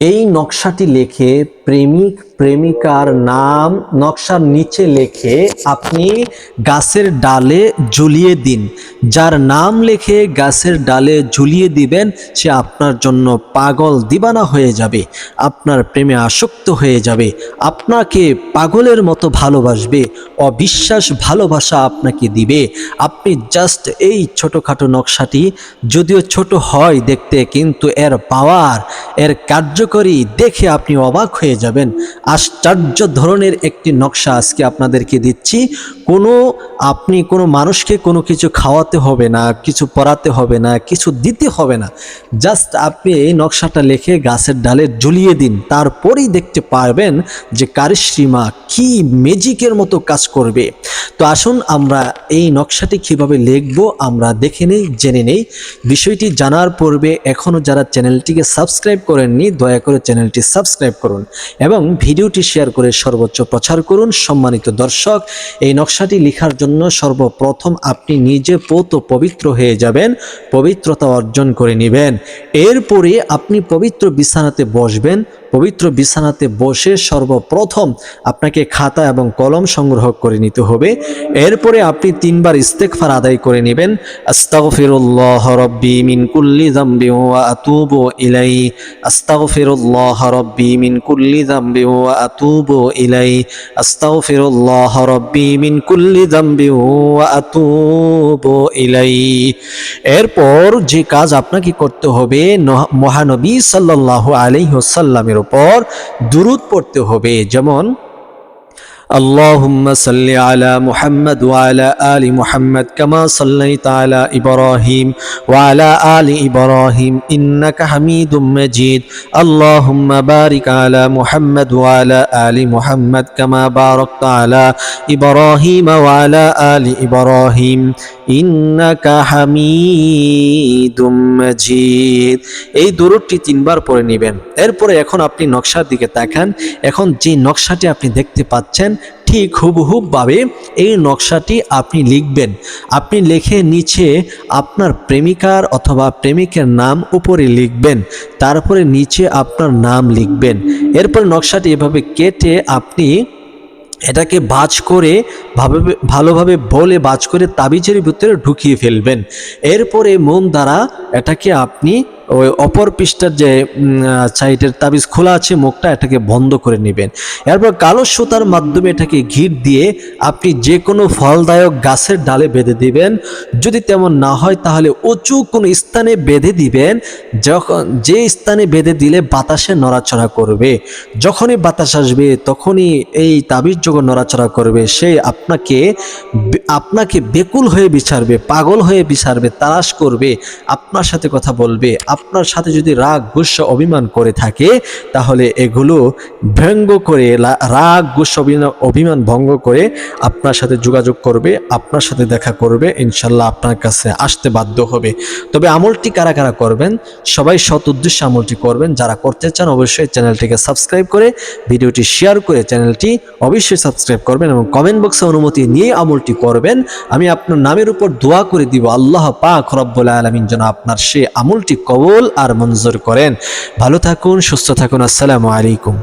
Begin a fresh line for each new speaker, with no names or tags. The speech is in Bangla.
এই নকশাটি লেখে প্রেমিক, প্রেমিকার নাম নকশার নিচে লেখে, আপনি গাছের ডালে ঝুলিয়ে দিন। যার নাম লেখে, গাছের ডালে ঝুলিয়ে দিবেন, সে আপনার জন্য পাগল দিবানা হয়ে যাবে। আপনার প্রেমে আসক্ত হয়ে যাবে। আপনাকে পাগলের মতো ভালোবাসবে। অবিশ্বাস ভালোবাসা আপনাকে দিবে। আপনি জাস্ট এই ছোটোখাটো নকশাটি, যদিও ছোট হয় দেখতে, কিন্তু এর পাওয়ার, এর কার্যকরী দেখে আপনি অবাক হয়ে যাবেন। আশ্চর্য ধরনের একটি নকশা আজকে আপনাদেরকে দিচ্ছি। কোনো, আপনি কোনো মানুষকে কোনো কিছু খাওয়াতে হবে না, কিছু পরাতে হবে না, কিছু দিতে হবে না। জাস্ট আপনি এই নকশাটা লিখে গাছের ডালে ঝুলিয়ে দিন। তারপরেই দেখতে পারবেন যে কারিশ্রীমা কি ম্যাজিকের মতো কাজ করবে। তো আসুন আমরা এই নকশাটি কীভাবে লিখব, আমরা দেখে নেই, জেনে নেই। বিষয়টি জানার পূর্বে এখনও যারা চ্যানেলটিকে সাবস্ক্রাইব করেননি, দয়া করে চ্যানেলটি সাবস্ক্রাইব করুন এবং ভিডিওটি শেয়ার করে সর্বোচ্চ প্রচার করুন। সম্মানিত দর্শক, এই নকশাটি লেখার জন্য সর্বপ্রথম আপনি নিজে পৌত পবিত্র হয়ে যাবেন, পবিত্রতা অর্জন করে নেবেন। এরপরে আপনি পবিত্র বিছানাতে বসবেন। পবিত্র বিছানাতে বসে সর্বপ্রথম আপনাকে খাতা এবং কলম সংগ্রহ করে নিতে হবে। এরপরে আপনি তিনবার ইস্তেকফার আদায় করে নেবেন। আস্তাগফিরুল্লাহ রব্বি মিন কুল্লি যামবি ওয়া আতুবু ইলাই আস্তাগফিরুল্লাহ রব্বি মিন কুল্লি যামবি ওয়া আতুবু ইলাই আস্তাগফিরুল্লাহ রব্বি মিন কুল্লি যামবি ওয়া আতুবু ইলাই এরপর যে কাজ আপনাকে করতে হবে মহানবী সাল্লাল্লাহু আলাইহি ওয়াসাল্লামের উপর দুরুদ পড়তে হবে। যেমন اللهم صل على محمد وعلى آل محمد كما صليت على إبراهيم وعلى آل إبراهيم إنك حميد مجيد اللهم بارك على محمد وعلى آل محمد كما باركت على إبراهيم وعلى آل إبراهيم إنك حميد مجيد এই দূরটি তিনবার পরে নেবেন এরপরে এখন আপনি নকশার দিকে তাকান এখন যে নকশাটি আপনি দেখতে পাচ্ছেন ঠিক হুবহুবভাবে এই নকশাটি আপনি লিখবেন। আপনি লিখে নিচে আপনার প্রেমিকার অথবা প্রেমিকের নাম উপরে লিখবেন। তারপরে নিচে আপনার নাম লিখবেন। এরপর নকশাটি এভাবে কেটে আপনি এটাকে বাজ করে ভাবে ভালোভাবে বলে বাজ করে তাবিজের ভিতরে ঢুকিয়ে ফেলবেন। এরপরে মন দ্বারা এটাকে আপনি ওই অপর পৃষ্ঠার যে সাইডের তাবিজ খোলা আছে, মুখটা এটাকে বন্ধ করে নেবেন। এরপর কালো সুতার মাধ্যমে এটাকে ঘির দিয়ে আপনি যে কোনো ফলদায়ক গাছের ডালে বেঁধে দিবেন। যদি তেমন না হয়, তাহলে উঁচু কোনো স্থানে বেঁধে দিবেন। যখন, যে স্থানে বেঁধে দিলে বাতাসে নড়াচড়া করবে। যখনই বাতাস আসবে, তখনই এই তাবিজ যখন নড়াচড়া করবে, সে আপনাকে আপনাকে বেকুল হয়ে বিচারবে, পাগল হয়ে বিচারবে, তালাশ করবে, আপনার সাথে কথা বলবে, আপনার সাথে যদি রাগ, গুস্স, অভিমান করে থাকে, তাহলে এগুলো ব্যঙ্গ করে রাগ, গুস্স অভিমান- ভঙ্গ করে আপনার সাথে যোগাযোগ করবে, আপনার সাথে দেখা করবে, ইনশাল্লাহ আপনার কাছে আসতে বাধ্য হবে। তবে আমলটি কারা কারা করবেন? সবাই সৎ উদ্দেশ্যে আমলটি করবেন। যারা করতে চান অবশ্যই চ্যানেলটিকে সাবস্ক্রাইব করে ভিডিওটি শেয়ার করে চ্যানেলটি অবশ্যই সাবস্ক্রাইব করবেন এবং কমেন্ট বক্সে অনুমতি নিয়ে আমলটি করবেন, আমি আপনার নামের উপর দোয়া করে দিব, আল্লাহ পাক রব্বুল আলমিন যেন আপনার সে আমলটি কবল আর মঞ্জুর করেন। ভালো থাকুন, সুস্থ থাকুন, আসসালামু আলাইকুম।